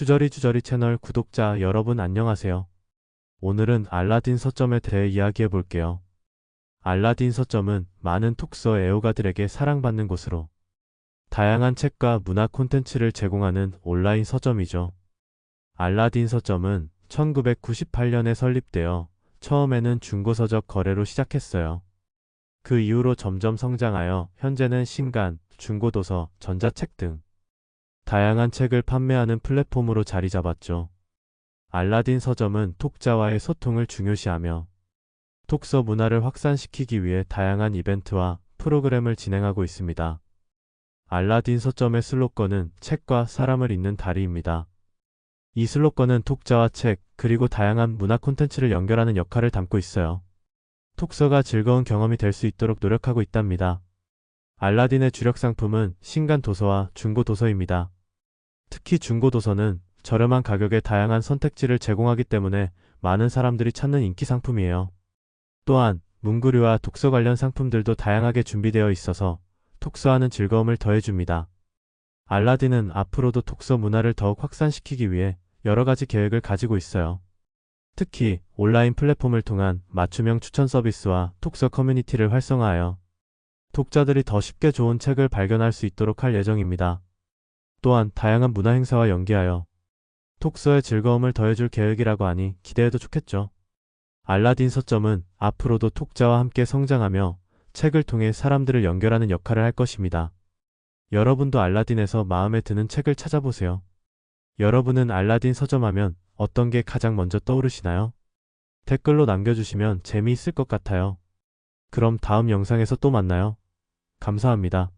주저리 주저리 채널 구독자 여러분 안녕하세요. 오늘은 알라딘 서점에 대해 이야기해 볼게요. 알라딘 서점은 많은 톡서 애호가들에게 사랑받는 곳으로 다양한 책과 문화 콘텐츠를 제공하는 온라인 서점이죠. 알라딘 서점은 1998년에 설립되어 처음에는 중고서적 거래로 시작했어요. 그 이후로 점점 성장하여 현재는 신간, 중고도서, 전자책 등 다양한 책을 판매하는 플랫폼으로 자리 잡았죠. 알라딘 서점은 톡자와의 소통을 중요시하며 톡서 문화를 확산시키기 위해 다양한 이벤트와 프로그램을 진행하고 있습니다. 알라딘 서점의 슬로건은 책과 사람을 잇는 다리입니다. 이 슬로건은 톡자와 책, 그리고 다양한 문화 콘텐츠를 연결하는 역할을 담고 있어요. 톡서가 즐거운 경험이 될 수 있도록 노력하고 있답니다. 알라딘의 주력 상품은 신간 도서와 중고 도서입니다. 특히 중고 도서는 저렴한 가격에 다양한 선택지를 제공하기 때문에 많은 사람들이 찾는 인기 상품이에요. 또한 문구류와 독서 관련 상품들도 다양하게 준비되어 있어서 톡서하는 즐거움을 더해줍니다. 알라딘은 앞으로도 톡서 문화를 더욱 확산시키기 위해 여러 가지 계획을 가지고 있어요. 특히 온라인 플랫폼을 통한 맞춤형 추천 서비스와 톡서 커뮤니티를 활성화하여 독자들이 더 쉽게 좋은 책을 발견할 수 있도록 할 예정입니다. 또한 다양한 문화 행사와 연계하여 톡서의 즐거움을 더해줄 계획이라고 하니 기대해도 좋겠죠. 알라딘 서점은 앞으로도 톡자와 함께 성장하며 책을 통해 사람들을 연결하는 역할을 할 것입니다. 여러분도 알라딘에서 마음에 드는 책을 찾아보세요. 여러분은 알라딘 서점하면 어떤 게 가장 먼저 떠오르시나요? 댓글로 남겨주시면 재미있을 것 같아요. 그럼 다음 영상에서 또 만나요. 감사합니다.